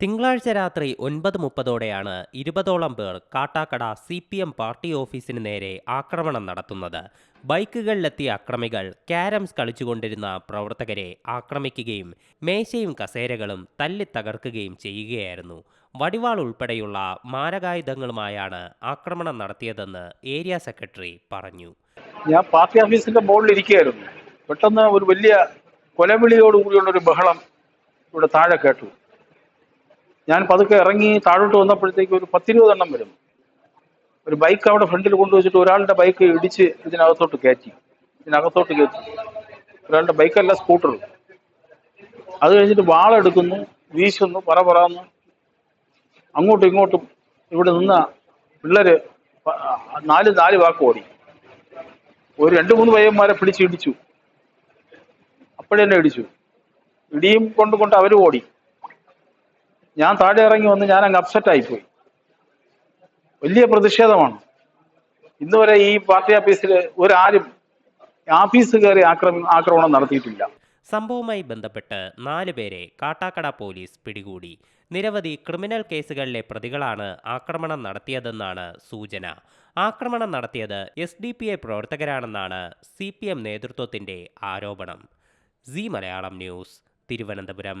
തിങ്കളാഴ്ച രാത്രി ഒൻപത് മുപ്പതോടെയാണ് ഇരുപതോളം പേർ Kattakada C P M party ഓഫീസിന് നേരെ ആക്രമണം നടത്തുന്നത്. ബൈക്കുകളിലെത്തിയ അക്രമികൾ ക്യാരംസ് കളിച്ചുകൊണ്ടിരുന്ന പ്രവർത്തകരെ ആക്രമിക്കുകയും മേശയും കസേരകളും തല്ലി തകർക്കുകയും ചെയ്യുകയായിരുന്നു. വടിവാൾ ഉൾപ്പെടെയുള്ള മാരകായുധങ്ങളുമായാണ് ആക്രമണം നടത്തിയതെന്ന് ഏരിയ സെക്രട്ടറി പറഞ്ഞു. ഞാൻ പാർട്ടി ഓഫീസിന്റെ മുകളിലിരിക്കുകയായിരുന്നു പെട്ടെന്ന് ഒരു വലിയ കൊലവിളിയോടുകൂടിയുള്ള ഒരു ബഹളം ഇവിടെ താഴെ കേട്ടു. ഞാൻ പതുക്കെ ഇറങ്ങി താഴോട്ട് വന്നപ്പോഴത്തേക്ക് ഒരു പത്തിരുപതെണ്ണം വരും. ഒരു ബൈക്ക് അവിടെ ഫ്രണ്ടിൽ കൊണ്ടുവച്ചിട്ട് ഒരാളുടെ ബൈക്ക് ഇടിച്ച് ഇതിനകത്തോട്ട് കയറ്റി. ഇതിനകത്തോട്ട് കയറ്റി. ഒരാളുടെ ബൈക്കല്ല സ്കൂട്ടർ അത് കഴിഞ്ഞിട്ട് വാളെടുക്കുന്നു വീശുന്നു പറ പറന്ന് അങ്ങോട്ടും ഇങ്ങോട്ടും ഇവിടെ നിന്ന പിള്ളേര് നാല് നാല് വാക്ക് ഓടി. ഒരു രണ്ട് മൂന്ന് പയ്യന്മാരെ പിടിച്ച് ഇടിച്ചു. അപ്പോഴെന്നെ ഇടിച്ചു. ഇടിയും കൊണ്ട് കൊണ്ട് അവർ ഓടി. ഞാൻ താഴെ ഇറങ്ങി വന്ന് ഞാൻ അങ്ങ് അപ്സെറ്റ് ആയിപ്പോയി. വലിയ പ്രതിഷേധമാണ്. ഇന്നുവരെ ഈ പാർട്ടി ഓഫീസിൽ ഒരാരും ആഫീസ് കയറി ആക്രമ ആക്രമണം നടത്തിയിട്ടില്ല. സംഭവവുമായി ബന്ധപ്പെട്ട് നാല് പേരെ കാട്ടാക്കട പോലീസ് പിടികൂടി. നിരവധി ക്രിമിനൽ കേസുകളിലെ പ്രതികളാണ് ആക്രമണം നടത്തിയതെന്നാണ് സൂചന. ആക്രമണം നടത്തിയത് എസ് ഡി പി ഐ പ്രവർത്തകരാണെന്നാണ് സി പി എം നേതൃത്വത്തിന്റെ ആരോപണം. C Malayalam news Thiruvananthapuram.